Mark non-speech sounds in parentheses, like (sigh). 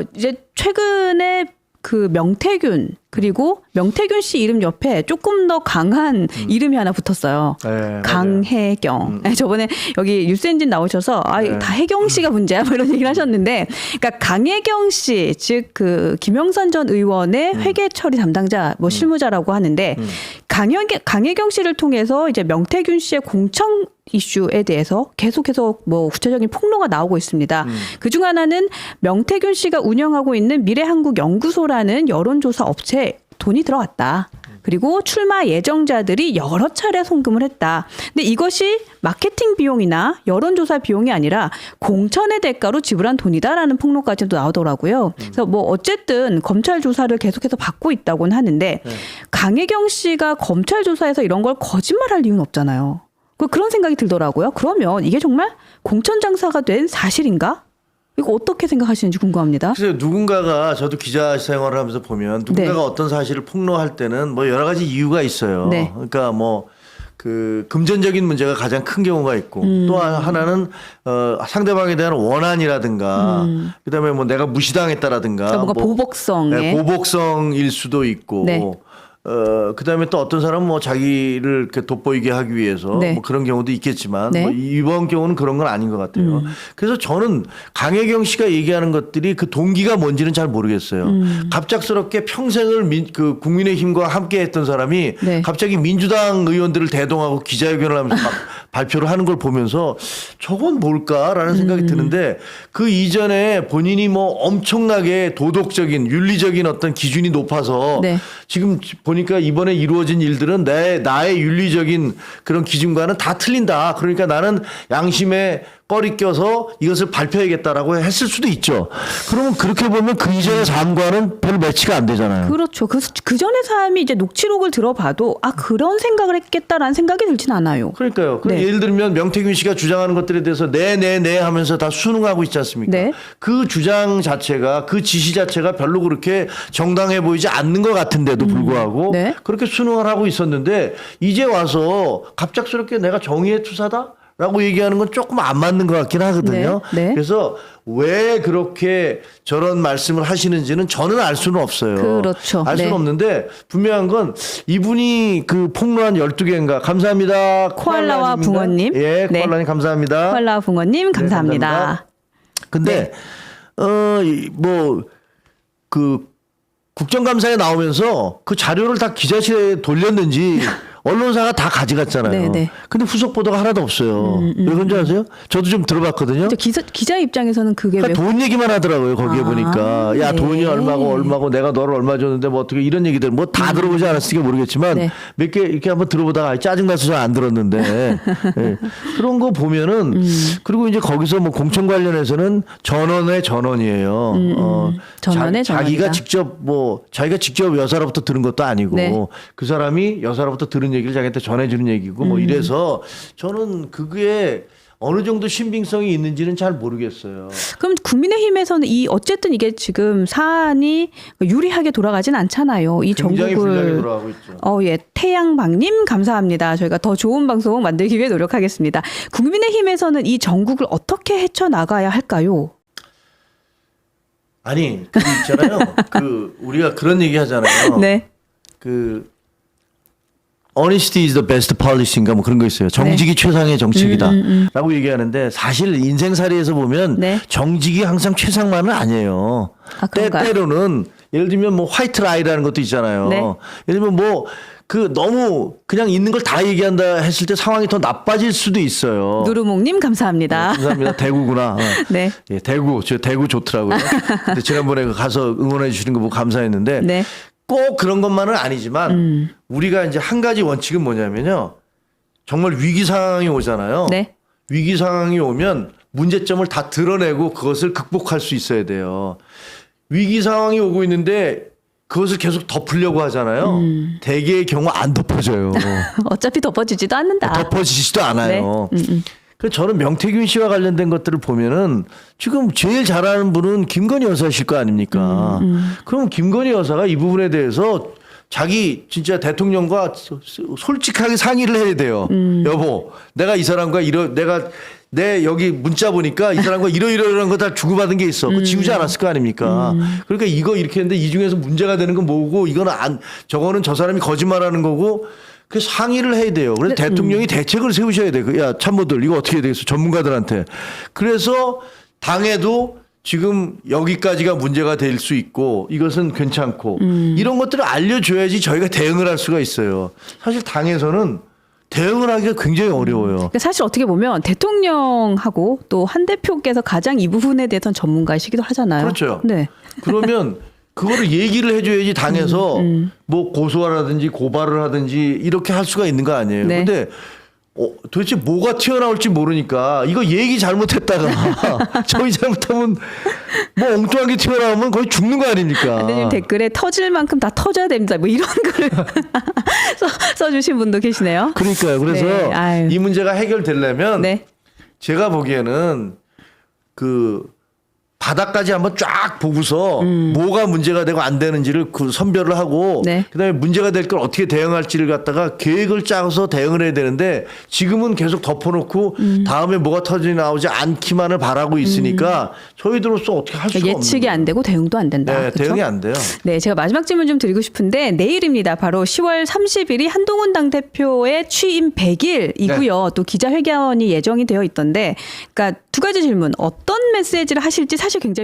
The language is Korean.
어 이제 최근에 그 명태균 그리고 명태균 씨 이름 옆에 조금 더 강한 이름이 하나 붙었어요. 네. 강혜경. 음. 네, 저번에 여기 뉴스엔진 나오셔서 아, 네. 다 혜경 씨가 문제야 뭐 이런 얘기를 하셨는데, 그러니까 강혜경 씨, 즉 그 김영선 전 의원의 음. 회계 처리 담당자, 뭐 실무자라고 하는데, 강혜경, 강혜경 씨를 통해서 이제 명태균 씨의 공청 이슈에 대해서 계속해서 뭐 구체적인 폭로가 나오고 있습니다. 음. 그중 하나는 명태균 씨가 운영하고 있는 미래한국연구소라는 여론조사 업체에 돈이 들어갔다. 그리고 출마 예정자들이 여러 차례 송금을 했다. 근데 이것이 마케팅 비용이나 여론조사 비용이 아니라 공천의 대가로 지불한 돈이다라는 폭로까지도 나오더라고요. 그래서 뭐 어쨌든 검찰 조사를 계속해서 받고 있다고는 하는데 강혜경 씨가 검찰 조사에서 이런 걸 거짓말할 이유는 없잖아요. 그 그런 생각이 들더라고요. 그러면 이게 정말 공천 장사가 된 사실인가? 이거 어떻게 생각하시는지 궁금합니다. 글쎄요, 누군가가 저도 기자 생활을 하면서 보면 누군가가 네. 어떤 사실을 폭로할 때는 뭐 여러 가지 이유가 있어요. 네. 그러니까 뭐 그 금전적인 문제가 가장 큰 경우가 있고 음. 또 하나는 어 상대방에 대한 원한이라든가 그다음에 뭐 내가 무시당했다라든가 음. 그러니까 뭔가 뭐 보복성에 네, 보복성일 수도 있고 네. 어 그 다음에 또 어떤 사람은 뭐 자기를 이렇게 돋보이게 하기 위해서 네. 뭐 그런 경우도 있겠지만 네. 음. 뭐 이번 경우는 그런 건 아닌 것 같아요. 그래서 저는 강혜경 씨가 얘기하는 것들이 그 동기가 뭔지는 잘 모르겠어요. 음. 갑작스럽게 평생을 민, 그 국민의힘과 함께 했던 사람이 네. 갑자기 민주당 의원들을 대동하고 기자회견을 하면서 막 (laughs) 발표를 하는 걸 보면서 저건 뭘까라는 음. 생각이 드는데 그 이전에 본인이 뭐 엄청나게 도덕적인 윤리적인 어떤 기준이 높아서 네. 지금 보니까 이번에 이루어진 일들은 내 나의 윤리적인 그런 기준과는 다 틀린다. 그러니까 나는 양심에 꺼리 껴서 이것을 발표해야겠다라고 했을 수도 있죠. 그러면 그렇게 보면 그 이전의 삶과는 별 매치가 안 되잖아요. 그렇죠. 그, 그 전의 삶이 이제 녹취록을 들어봐도 아 그런 생각을 했겠다라는 생각이 들진 않아요. 그러니까요. 그 네. 예를 들면 명태균 씨가 주장하는 것들에 대해서 네 네 네 하면서 다 순응하고 있지 않습니까? 네. 그 주장 자체가 그 지시 자체가 별로 그렇게 정당해 보이지 않는 것 같은데도 불구하고 네. 그렇게 순응을 하고 있었는데 이제 와서 갑작스럽게 내가 정의의 투사다? 라고 얘기하는 건 조금 안 맞는 것 같긴 하거든요. 네, 네. 그래서 왜 그렇게 저런 말씀을 하시는지는 저는 알 수는 없어요. 그렇죠. 알 수는 네. 없는데 분명한 건 이분이 그 폭로한 12개인가 감사합니다. 코알라와? 붕어님. 예, 네. 코알라님 감사합니다. 콜라 붕어님 감사합니다. 네, 감사합니다. 근데 어, 뭐 어그 국정감사에 나오면서 그 자료를 다 기자실에 돌렸는지 (laughs) 언론사가 다 가져갔잖아요. 네, 네. 근데 후속 보도가 하나도 없어요. 왜 그런지 아세요? 저도 좀 들어봤거든요. 근데 기자, 기자 입장에서는 그게 왜 그러니까 돈 얘기만 하더라고요. 거기에 아, 보니까 야 네. 돈이 얼마고 얼마고 내가 너를 얼마 줬는데 뭐 어떻게 이런 얘기들 뭐 다 들어보지 않았으니까 모르겠지만 음. 네. 몇개 이렇게 한번 들어보다가 짜증 나서 잘 안 들었는데 예. (laughs) 그런 거 보면은 음. 그리고 이제 거기서 뭐 공천 관련해서는 전원의 전원이에요. 어, 음, 전원의 자, 자기가. 직접 뭐 자기가 직접 여사로부터 들은 것도 아니고 네. 그 사람이 여사로부터 들은 얘기를 자기한테 전해주는 얘기고 음. 뭐 이래서 저는 그게 어느 정도 신빙성이 있는지는 잘 모르겠어요. 그럼 국민의힘에서는 이 어쨌든 이게 지금 사안이 유리하게 돌아가진 않잖아요. 이 있죠. 어, 예. 태양방님, 감사합니다. 저희가 더 좋은 방송 만들기 위해 노력하겠습니다. 국민의힘에서는 이 전국을 어떻게 헤쳐 나가야 할까요? 아니 그 있잖아요. (laughs) 그 우리가 그런 얘기 하잖아요. 네. 그 honesty is the best policy인가 뭐 그런 거 있어요. 정직이 최상의 정책이다 라고 얘기하는데 사실 인생살이에서 보면 네. 정직이 항상 최상만은 아니에요. 아, 그런가요? 때때로는 예를 들면 뭐 화이트 라이라는 것도 있잖아요. 네. 예를 들면 뭐 그 너무 그냥 있는 걸 다 얘기한다 했을 때 상황이 더 나빠질 수도 있어요. 누르몽님, 감사합니다. 감사합니다. 대구구나. (laughs) 어. 네. 예, 대구, 저 대구 좋더라고요. 근데 지난번에 가서 응원해 주시는 거 보고 감사했는데 네. 꼭 그런 것만은 아니지만 음. 우리가 이제 한 가지 원칙은 뭐냐면요. 정말 위기 상황이 오잖아요. 네. 위기 상황이 오면 문제점을 다 드러내고 그것을 극복할 수 있어야 돼요. 위기 상황이 오고 있는데 그것을 계속 덮으려고 하잖아요. 음. 대개의 경우 안 덮어져요. (laughs) 어차피 덮어지지도 않는다. 덮어지지도 않아요. 네. 음, 음. 그래서 저는 명태균 씨와 관련된 것들을 보면은 지금 제일 잘하는 분은 김건희 여사실 거 아닙니까? 음, 그럼 김건희 여사가 이 부분에 대해서 자기 진짜 대통령과 솔직하게 상의를 해야 돼요. 음. 여보, 내가 이 사람과 이런 내가 내 여기 문자 보니까 이 사람과 (laughs) 이러이러한 거 다 주고받은 게 있어. 그거 지우지 않았을 거 아닙니까? 그러니까 이거 이렇게 했는데 이 중에서 문제가 되는 건 뭐고 이거는 안 저거는 저 사람이 거짓말하는 거고 그래서 상의를 해야 돼요. 그래서 대통령이 대책을 세우셔야 돼. 그, 야 참모들 이거 어떻게 되겠어? 전문가들한테. 그래서 당에도 지금 여기까지가 문제가 될 수 있고 이것은 괜찮고 이런 것들을 알려줘야지 저희가 대응을 할 수가 있어요. 사실 당에서는 대응을 하기가 굉장히 어려워요. 그러니까 사실 어떻게 보면 대통령하고 또 한 대표께서 가장 이 부분에 대해서는 전문가이시기도 하잖아요. 그렇죠. 네. 그러면 (laughs) 그거를 얘기를 해줘야지 당에서 음, 뭐 고소하라든지 고발을 하든지 이렇게 할 수가 있는 거 아니에요. 네. 근데 어, 도대체 뭐가 튀어나올지 모르니까 이거 얘기 잘못했다가 (laughs) 저희 잘못하면 뭐 엉뚱하게 튀어나오면 거의 죽는 거 아닙니까? 대표님 댓글에 터질 만큼 다 터져야 됩니다. 뭐 이런 글을 (laughs) 써, 써주신 분도 계시네요. 그러니까요. 그래서 네. 이 문제가 해결되려면 네. 제가 보기에는 그 바닥까지 한번 쫙 보고서 뭐가 문제가 되고 안 되는지를 그 선별을 하고 음. 네. 그다음에 문제가 될 걸 어떻게 대응할지를 갖다가 계획을 짜서 대응을 해야 되는데 지금은 계속 덮어놓고 음. 다음에 뭐가 터지 나오지 않기만을 바라고 있으니까 저희들로서 어떻게 할 수가 그러니까 예측이 안 되고 대응도 안 된다. 네, 그렇죠? 대응이 안 돼요. 네, 제가 마지막 질문 좀 드리고 싶은데 내일입니다. 바로 10월 30일이 한동훈 당 대표의 취임 100일이고요. 네. 또 기자회견이 예정이 되어 있던데, 그러니까 두 가지 질문. 어떤 메시지를 하실지 사실 굉장히